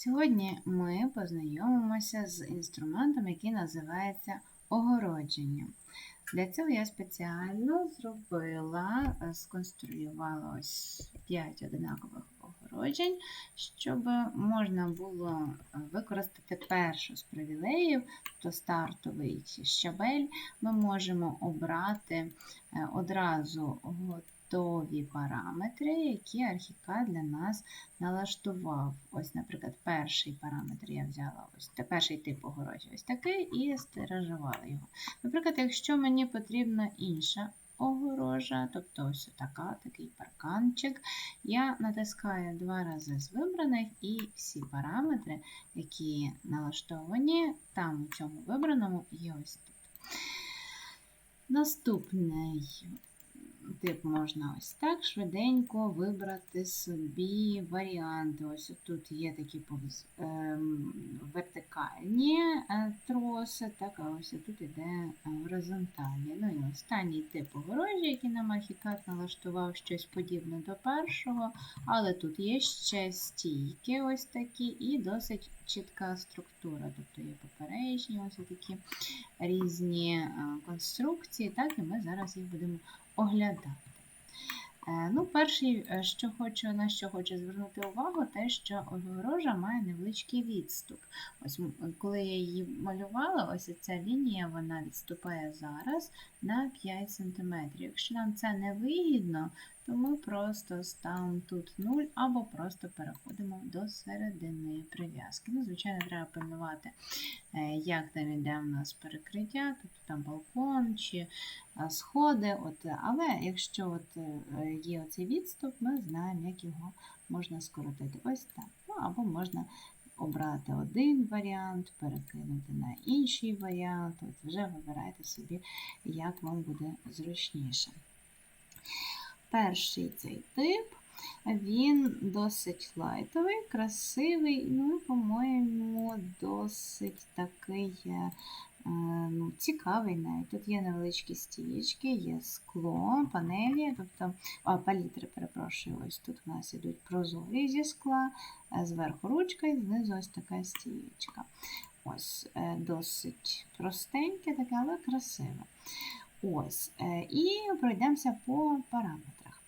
Сьогодні ми познайомимося з інструментом, який називається огородження. Для цього я спеціально зробила, е, сконструювала ось 5 одинакових огороджень, щоб можна було е, використати першу з привілеїв, то стартовий щабель. Ми можемо обрати е, одразу готові параметри, які архікад для нас налаштував. Ось, наприклад, перший параметр я взяла ось перший тип огорожі ось такий і стережувала його. Наприклад, якщо мені потрібна інша огорожа, тобто ось така, такий парканчик, я натискаю два рази з вибраних і всі параметри, які налаштовані там у цьому вибраному, є ось тут. Наступний тип можна ось так швиденько вибрати собі варіанти. Ось тут є такі ем, вертикальні е, троси, так, а ось тут іде е, горизонтальні. Ну і останній тип огорожі, який нам архікат налаштував щось подібне до першого, але тут є ще стійки ось такі і досить чітка структура. Тобто є поперечні ось такі різні е, конструкції, так, і ми зараз їх будемо оглядати. Е, Ну, перший, е, що хочу, на що хочу звернути увагу, те, що огорожа має невеличкий відступ. Ось коли я її малювала, ось ця лінія вона відступає зараз на 5 см. Якщо нам це не вигідно, то ми просто ставимо тут 0 або просто переходимо до середини прив'язки. Ну, звичайно, треба пильнувати, е, як там іде в нас перекриття, тобто там балкон чи сходи. От, е, але якщо от, е, є оцей відступ, ми знаємо, як його можна скоротити. Ось так. Ну, або можна обрати один варіант, перекинути на інший варіант. От вже вибирайте собі, як вам буде зручніше. Перший цей тип. Він досить лайтовий, красивий, ну, по-моєму, досить такий е, е, ну, цікавий навіть. Тут є невеличкі стієчки, є скло, панелі, тобто а, палітри, перепрошую, ось тут у нас ідуть прозорі зі скла, е, зверху ручка і знизу ось така стієчка. Ось досить простеньке, таке, але красиве. Ось, і пройдемося по параметрах.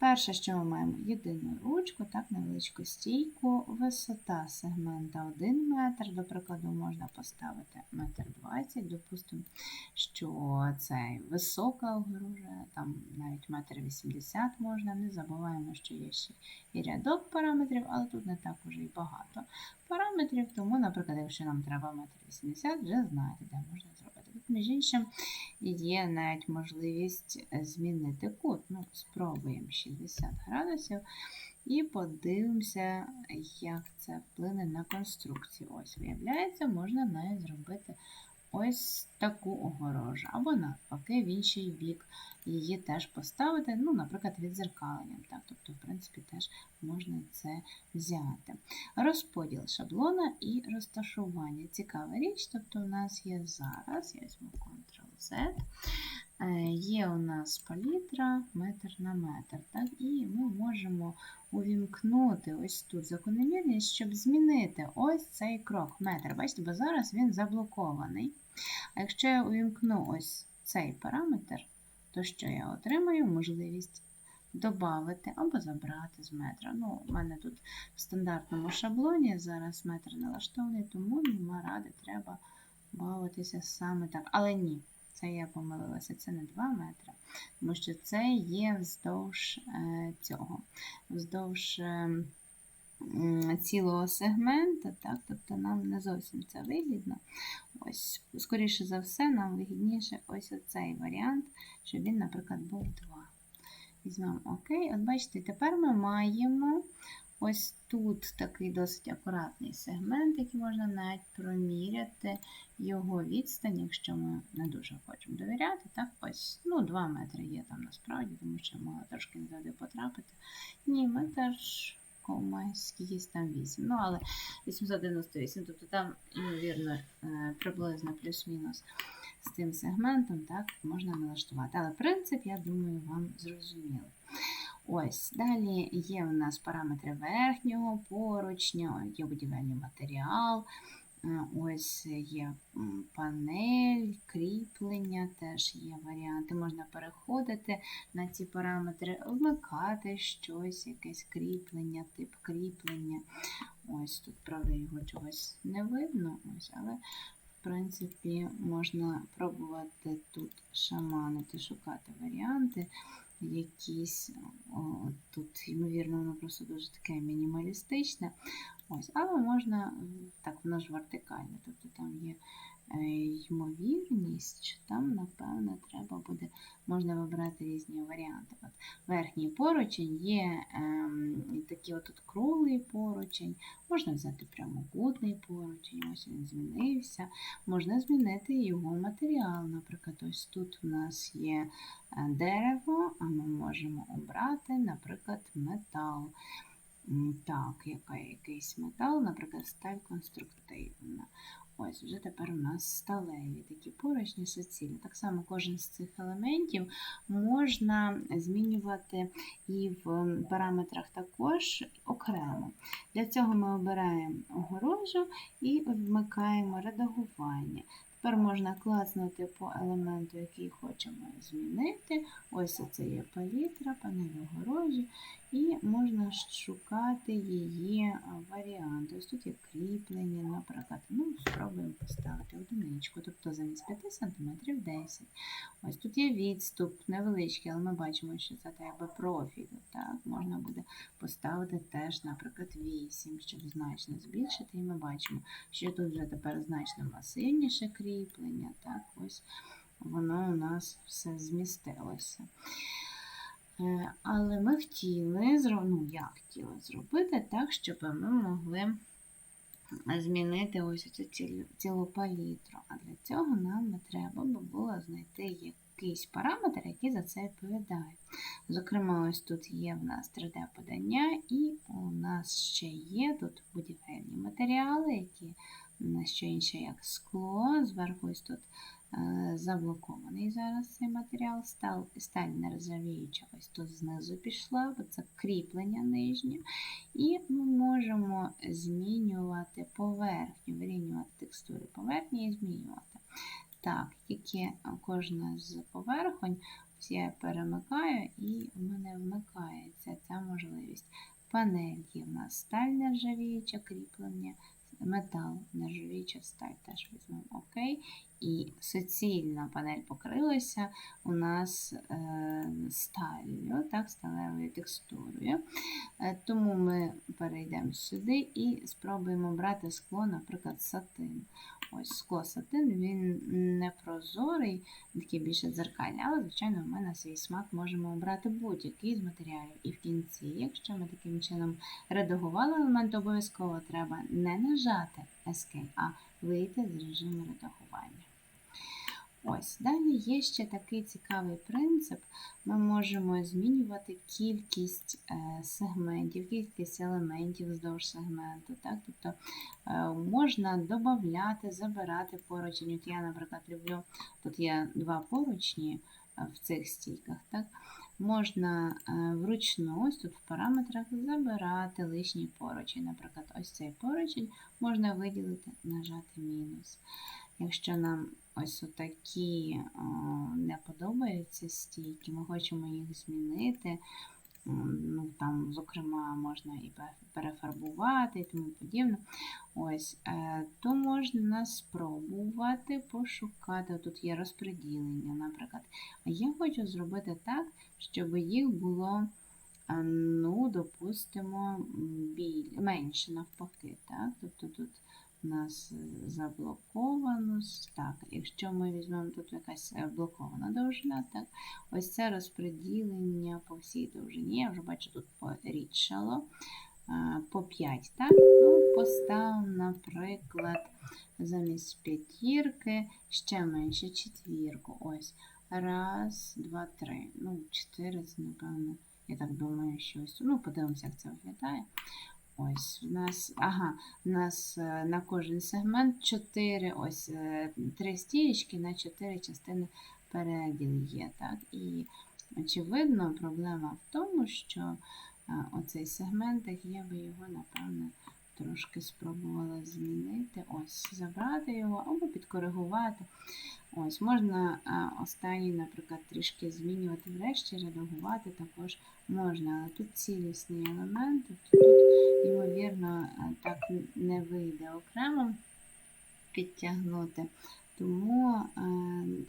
Перше, що ми маємо єдину ручку, так, невеличку стійку, висота сегмента 1 метр, до прикладу, можна поставити 1,20 м. Допустимо, що це висока огорожа, там навіть 1,80 м можна. Не забуваємо, що є ще і рядок параметрів, але тут не так уже і багато параметрів. Тому, наприклад, якщо нам треба 1,80 м, вже знаєте, де можна зробити. Тут, між іншим, є навіть можливість змінити кут. Ну, спробуємо 60 градусів і подивимося, як це вплине на конструкцію. Ось, виявляється, можна навіть зробити ось таку огорожу, або навпаки, в інший бік її теж поставити, ну, наприклад, відзеркаленням. Так? Тобто, в принципі, теж можна це взяти. Розподіл шаблона і розташування. Цікава річ, тобто, у нас є зараз, я візьму Ctrl-Z. Е, Є у нас палітра метр на метр, так? і ми можемо увімкнути ось тут закономірність, щоб змінити ось цей крок метр. Бачите, бо зараз він заблокований. А якщо я увімкну ось цей параметр, то що я отримаю можливість додати або забрати з метра. Ну, У мене тут в стандартному шаблоні зараз метр налаштований, тому нема ради, треба бавитися саме так. Але ні. Це я помилилася, це не 2 метри, тому що це є вздовж е, цього, вздовж е, цілого сегмента, так, тобто нам не зовсім це вигідно. Ось, скоріше за все, нам вигідніше ось оцей варіант, щоб він, наприклад, був 2. Візьмемо ОК. От бачите, тепер ми маємо ось тут такий досить акуратний сегмент, який можна навіть проміряти його відстань, якщо ми не дуже хочемо довіряти. Так, ось, ну, 2 метри є там насправді, тому що мало трошки не туди потрапити. Ні, метр кома, скількись там 8. Ну, але 898, тобто там, ймовірно, е, приблизно плюс-мінус з тим сегментом, так, можна налаштувати. Але принцип, я думаю, вам зрозумілий. Ось, далі є у нас параметри верхнього поручня, є будівельний матеріал, е, ось є панель, кріплення, теж є варіанти. Можна переходити на ці параметри, вмикати щось, якесь кріплення, тип кріплення. Ось тут, правда, його чогось не видно, ось, але в принципі можна пробувати тут шаманити, шукати варіанти якісь. Тут, ймовірно, воно просто дуже таке мінімалістичне. Ось, але можна, так, воно ж вертикальне, тобто там є ймовірність, що там, напевно, треба буде, можна вибрати різні варіанти. От верхній поручень є ем, такий отут круглий поручень, можна взяти прямокутний поручень, ось він змінився. Можна змінити його матеріал. Наприклад, ось тут у нас є е, дерево, а ми можемо обрати, наприклад, метал. Так, яка якийсь метал, наприклад, сталь конструктивна. Ось, вже тепер у нас сталеві такі поручні суцільні. Так само кожен з цих елементів можна змінювати і в параметрах також окремо. Для цього ми обираємо огорожу і вмикаємо редагування. Тепер можна класнути по елементу, який хочемо змінити. Ось це є палітра, панель огорожі, і можна шукати її варіанти. Ось тут є кріплення, наприклад. Ну, спробуємо поставити одиничку, тобто замість 5 см 10 Ось тут є відступ невеличкий, але ми бачимо, що це треба профіль. Так? Можна буде поставити теж, наприклад, 8, щоб значно збільшити. І ми бачимо, що тут вже тепер значно масивніше кріплення. Так? Ось воно у нас все змістилося. Е, Але ми хотіли, ну, я хотіла зробити так, щоб ми могли змінити ось цю цілу, палітру. А для цього нам треба було знайти якийсь параметр, який за це відповідає. Зокрема, ось тут є в нас 3D-подання, і у нас ще є тут будівельні матеріали, які не що інше, як скло. Зверху ось тут заблокований зараз цей матеріал. Сталь, сталь нержавіюча ось тут знизу пішла, бо це кріплення нижнє. І ми можемо змінювати поверхню, вирівнювати текстури поверхні і змінювати. Так, тільки кожна з поверхонь, ось я перемикаю і в мене вмикається ця можливість. Панель є в нас сталь нержавіюча, кріплення, метал нержавіюча сталь теж візьмемо ОК. І суцільна панель покрилася у нас е, сталлю, так, сталевою текстурою. Е, Тому ми перейдемо сюди і спробуємо брати скло, наприклад, сатин. Ось скло сатин, він не прозорий, такий більше дзеркальний, але, звичайно, ми на свій смак можемо обрати будь-який з матеріалів. І в кінці, якщо ми таким чином редагували елемент, обов'язково треба не нажати Escape, а вийти з режиму редагування. Ось, далі є ще такий цікавий принцип. Ми можемо змінювати кількість е, сегментів, кількість елементів вздовж сегменту. Так? Тобто е, можна додати, забирати поручень. От я, наприклад, люблю, тут є два поручні е, в цих стійках. Так? Можна вручну, ось тут в параметрах забирати лишній поручень. Наприклад, ось цей поручень можна виділити, нажати мінус. Якщо нам ось отакі не подобаються стійки, ми хочемо їх змінити. Ну, там, зокрема, можна і перефарбувати і тому подібне. Ось, е, то можна спробувати пошукати. Тут є розподілення, наприклад. А я хочу зробити так, щоб їх було, ну, допустимо, біль, менше навпаки. Так? Тобто тут у нас е, заблоковано. Так, якщо ми візьмемо тут якась е, блокована довжина, так, ось це розподілення по всій довжині. Я вже бачу, тут порідшало. е, По 5, так? Ну, поставимо, наприклад, замість п'ятірки ще менше четвірку. Ось. Раз, два, три. Ну, чотири, це, напевно, я так думаю, що ось. Ну, подивимося, як це виглядає. Ось у нас, ага, у нас е, на кожен сегмент 4, ось е, три стієчки на 4 частини переділ є. Так? І очевидно, проблема в тому, що оцей оцей сегментик, я би його, напевно, трошки спробувала змінити. Ось, забрати його або підкоригувати. Ось, можна останній, наприклад, трішки змінювати, врешті редагувати також можна, але тут цілісний елемент, тобто тут, ймовірно, так не вийде окремо підтягнути. Тому е,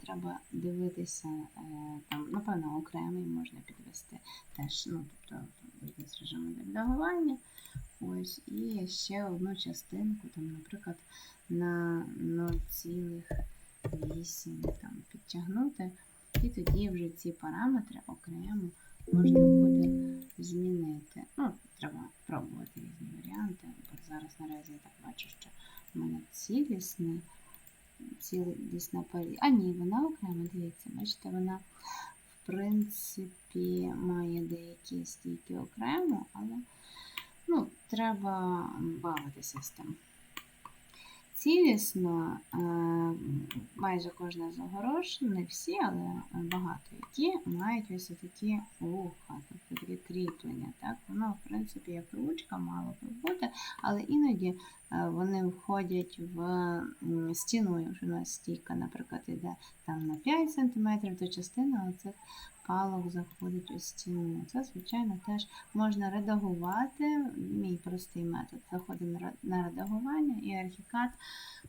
треба дивитися, е, там, напевно, окремий можна підвести теж, ну, тобто з режиму редагування. Ось, і ще одну частинку, там, наприклад, на 0,8 там, підтягнути, і тоді вже ці параметри окремо можна буде змінити. Ну, треба пробувати різні варіанти. Бо зараз наразі я так бачу, що в мене цілісний, цілісна парі. А ні, вона окремо, дивіться, бачите, вона в принципі має деякі стійки окремо, але треба бавитися з тим. Цілісно, е, майже кожна з не всі, але багато які мають ось такі вуха, тобто такі кріплення. Так? Воно, в принципі, як ручка мало би бути, але іноді е, вони входять в стіну, якщо у нас стійка, наприклад, йде там на 5 см, то частина оцих палок заходить у стіну. Це, звичайно, теж можна редагувати. Мій простий метод. Заходимо на редагування і архікад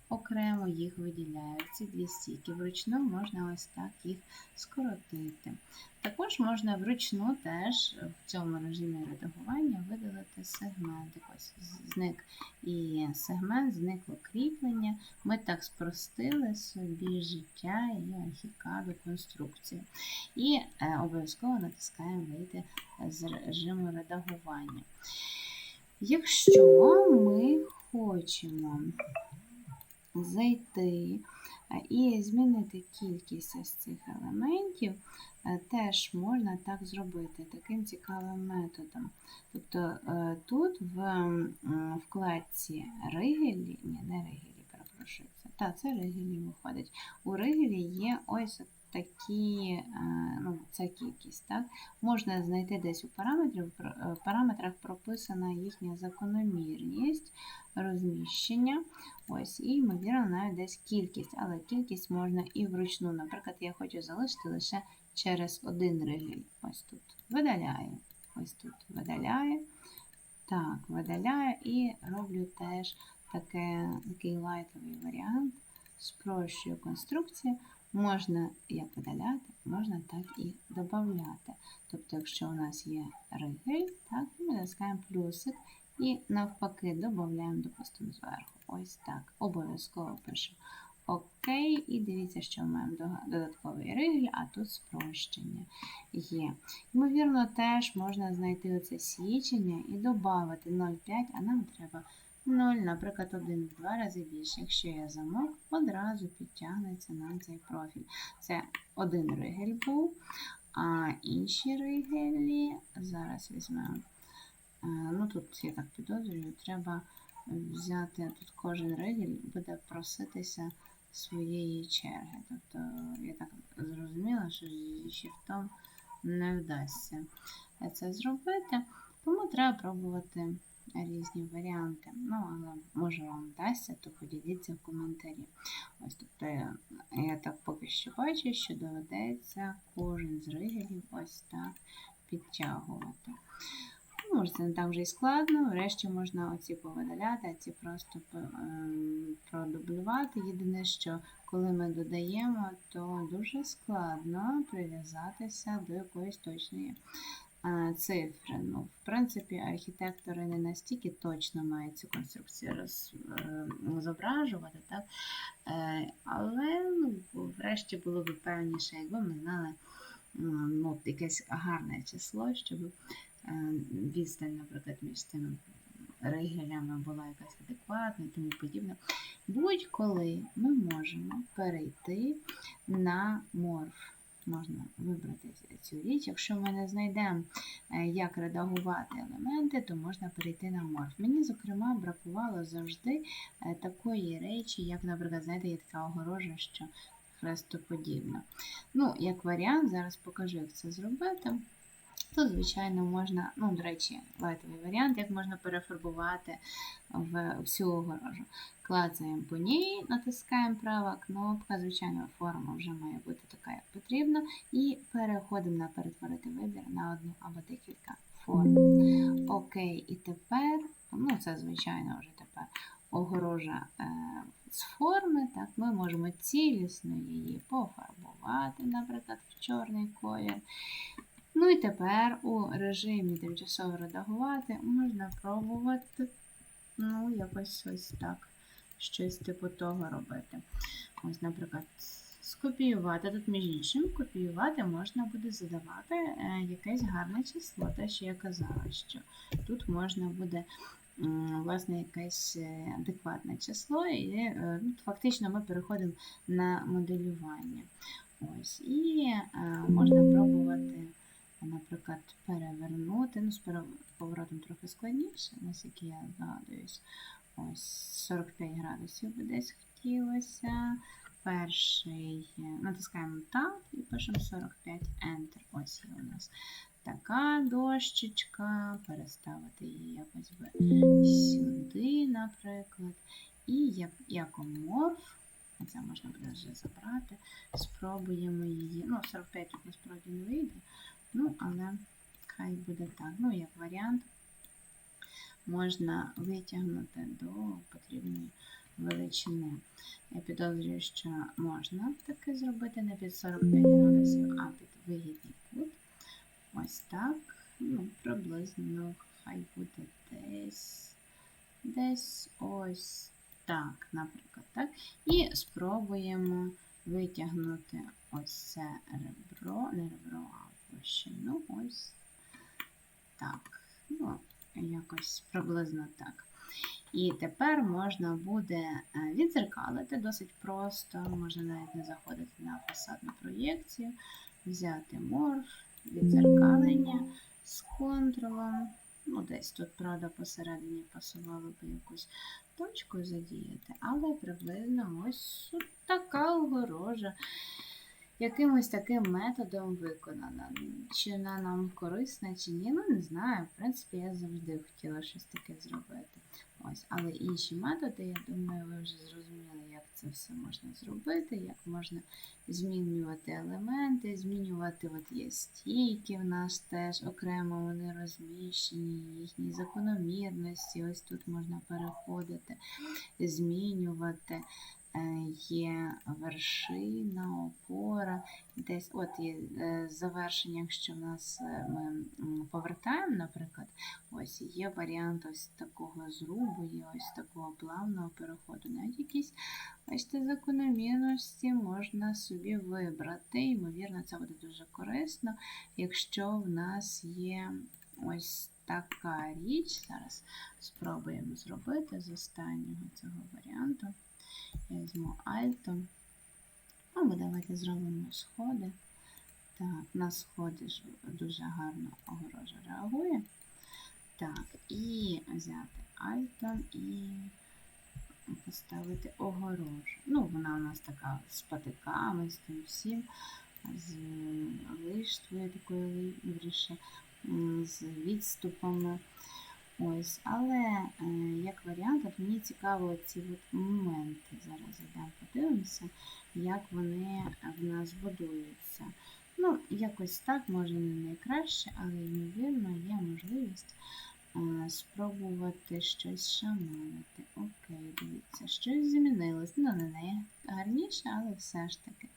окремо їх виділяє. Ці дві стійки вручну можна ось так їх скоротити. Також можна вручну теж в цьому режимі редагування видалити сегментик. Ось зник і сегмент, зникло кріплення. Ми так спростили собі життя і архікаду конструкцію. І обов'язково натискаємо вийти з режиму редагування. Якщо ми хочемо зайти е, і змінити кількість ось цих елементів, е, теж можна так зробити таким цікавим методом. Тобто е, тут в вкладці ригелі, ні, не ригелі, перепрошую, це, та, це ригелі виходить. У ригелі є ось такі, е, ну, це кількість. Так? Можна знайти десь у параметрів, е, в параметрах прописана їхня закономірність розміщення. Ось, і, ймовірно, навіть десь кількість, але кількість можна і вручну. Наприклад, я хочу залишити лише через один ригель. Ось тут видаляю. Ось тут видаляю. Так, видаляю і роблю теж таке, такий лайтовий варіант. Спрощую конструкцію. Можна як видаляти, можна так і додати. Тобто, якщо у нас є ригель, так, ми натискаємо плюсик і навпаки додаємо, допустимо, зверху. Ось так. Обов'язково пишу ОК. І дивіться, що ми маємо додатковий ригель, а тут спрощення є. Ймовірно, теж можна знайти оце січення і додати 0,5, а нам треба 0, наприклад, 1 в два рази більше. Якщо я замок, одразу підтягнеться нам цей профіль. Це один ригель був, а інші ригелі зараз візьмемо. Е, Ну, тут я так підозрюю, треба взяти тут кожен ригель буде проситися своєї черги. Тобто я так зрозуміла, що зі шифтом не вдасться це зробити, тому треба пробувати різні варіанти. Ну, але може вам вдасться, то поділіться в коментарі. Ось тобто я, так поки що бачу, що доведеться кожен з ригелів ось так підтягувати. Ну, Може, це не так вже і складно. Врешті можна оці повидаляти, а ці просто ем, продублювати. Єдине, що коли ми додаємо, то дуже складно прив'язатися до якоїсь точної цифри. Ну, в принципі, архітектори не настільки точно мають цю конструкцію роз, е, зображувати, так? Е, але ну, врешті було б певніше, якби ми знали ну, якесь гарне число, щоб е, відстань, наприклад, між тими ригелями була якась адекватна і тому подібне. Будь-коли ми можемо перейти на морф. Можна вибрати цю річ. Якщо ми не знайдемо, е, як редагувати елементи, то можна перейти на морф. Мені, зокрема, бракувало завжди е, такої речі, як, наприклад, знаєте, є така огорожа, що хрестоподібна. Ну, як варіант, зараз покажу, як це зробити. Тут, звичайно, можна, ну, до речі, лайтовий варіант, як можна перефарбувати в всю огорожу. Клацаємо по ній, натискаємо права кнопка, звичайно, форма вже має бути така, як потрібно. І переходимо на перетворити вибір на одну або декілька форм. Окей, і тепер, ну це, звичайно, вже тепер огорожа е, з форми. Так, Ми можемо цілісно її пофарбувати, наприклад, в чорний колір. Ну і тепер у режимі тимчасово редагувати можна пробувати, ну, якось ось так, щось типу того робити. Ось, наприклад, скопіювати. Тут, між іншим, копіювати можна буде задавати е, якесь гарне число, те, що я казала, що тут можна буде. Власне, якесь е, адекватне число, і е, ну, фактично ми переходимо на моделювання. Ось, І можна пробувати наприклад, перевернути. Ну, з поворотом трохи складніше, наскільки я згадуюсь. Ось 45 градусів би десь хотілося. Перший натискаємо Tab і пишемо 45 Enter. Ось є у нас така дощечка. Переставити її якось би сюди, наприклад. І як оморф, це можна буде вже забрати. Спробуємо її. Ну, 45 тут насправді не вийде. Ну, але хай буде так. Ну, як варіант, можна витягнути до потрібної величини. Я підозрюю, що можна таке зробити не під 45 градусів, а під вигідний кут. Ось так. Ну, приблизно хай буде десь десь ось так, наприклад. так. І спробуємо витягнути ось це ребро, не ребро, а площину ось так. Ну, якось приблизно так. І тепер можна буде е, відзеркалити досить просто, можна навіть не заходити на фасадну проєкцію, взяти морф, відзеркалення з контролем. Ну, десь тут, правда, посередині пасувало би якусь точку задіяти, але приблизно ось така огорожа якимось таким методом виконана. Чи вона нам корисна, чи ні, ну не знаю. В принципі, я завжди хотіла щось таке зробити. Ось, Але інші методи, я думаю, ви вже зрозуміли, як це все можна зробити, як можна змінювати елементи, змінювати от є стійки в нас теж окремо вони розміщені, їхні закономірності. Ось тут можна переходити, змінювати. Е, є вершина, опора, десь от є е, завершення, якщо в нас е, ми повертаємо, наприклад, ось є варіант ось такого зрубу, є ось такого плавного переходу. Навіть якісь бачите, закономірності можна собі вибрати. Ймовірно, це буде дуже корисно, якщо в нас є ось така річ. Зараз спробуємо зробити з останнього цього варіанту. Я візьму альто. Або давайте зробимо сходи. Так, на сходи ж дуже гарно огорожа реагує. Так, і взяти альто і поставити огорожу. Ну, вона у нас така з патиками, з тим всім, з лиштвою такою, вірніше, з відступами. Ось, Але е, як варіант, от мені цікаво ці от моменти. Зараз йдемо подивимося, як вони в нас будуються. Ну, якось так, може не найкраще, але, ймовірно, є можливість е, спробувати щось шаманити. Окей, дивіться, щось змінилось. Ну, не найгарніше, але все ж таки.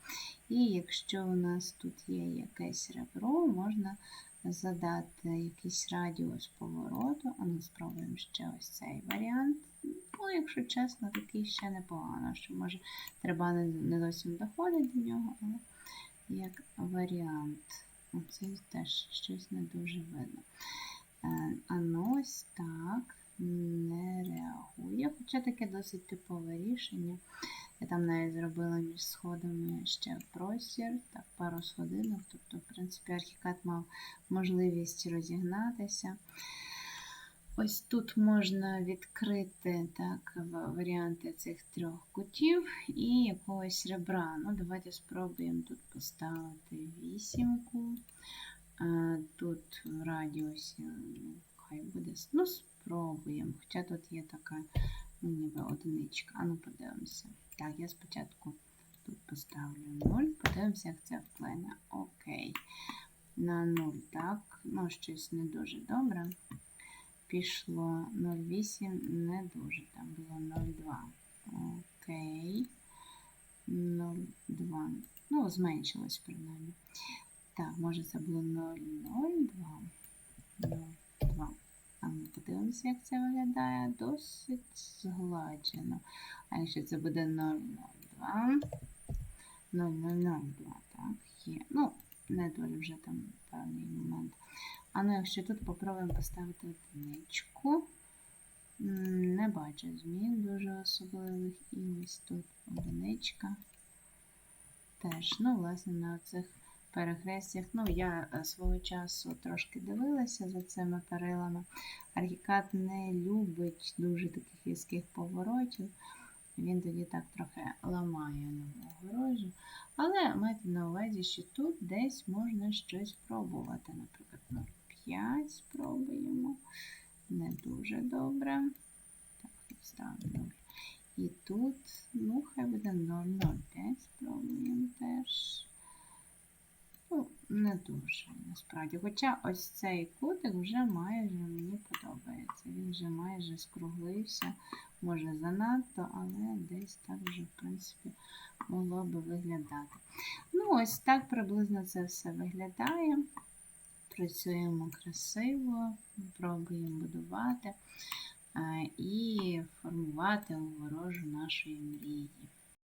І якщо у нас тут є якесь ребро, можна задати якийсь радіус повороту, а ми спробуємо ще ось цей варіант. Ну, якщо чесно, такий ще непогано, що може треба не зовсім доходити до нього, але як варіант. Оце теж щось не дуже видно. Е, а ну ось так не реагує. Хоча таке досить типове рішення. Я там навіть зробила між сходами ще простір, так, пару сходинок. Тобто, в принципі, архікат мав можливість розігнатися. Ось тут можна відкрити так, варіанти цих трьох кутів і якогось ребра. Ну, давайте спробуємо тут поставити вісімку. Тут в радіусі, ну, хай буде, ну, спробуємо. Хоча тут є така, ну, ніби одиничка. А ну подивимося. Так, я спочатку тут поставлю 0, подивимося, як це вплине. Окей. На 0, так. Ну, щось не дуже добре. Пішло 0,8, не дуже. Там було 0,2. Окей. 0,2. Ну, зменшилось принаймні. Так, може це було 0,02. 0,2. А ми подивимося, як це виглядає. Досить згладжено. А якщо це буде 0,02. 0,002, так, є. Ну, не дуже вже там певний момент. А ну, якщо тут попробуємо поставити одиничку. Не бачу змін дуже особливих. І ось тут одиничка. Теж, ну, власне, на цих перехрестях. Ну, я е, свого часу трошки дивилася за цими перилами. Архікад не любить дуже таких різких поворотів. Він тоді так трохи ламає нову огорожу. Але майте на увазі, що тут десь можна щось пробувати. Наприклад, 0,5 спробуємо. Не дуже добре. Так, 0. І тут, ну, хай буде 0,05 спробуємо теж. Не дуже, насправді. Хоча ось цей кутик вже майже мені подобається. Він вже майже скруглився. Може занадто, але десь так вже, в принципі, могло би виглядати. Ну, ось так приблизно це все виглядає. Працюємо красиво, пробуємо будувати е, і формувати огорожу нашої мрії.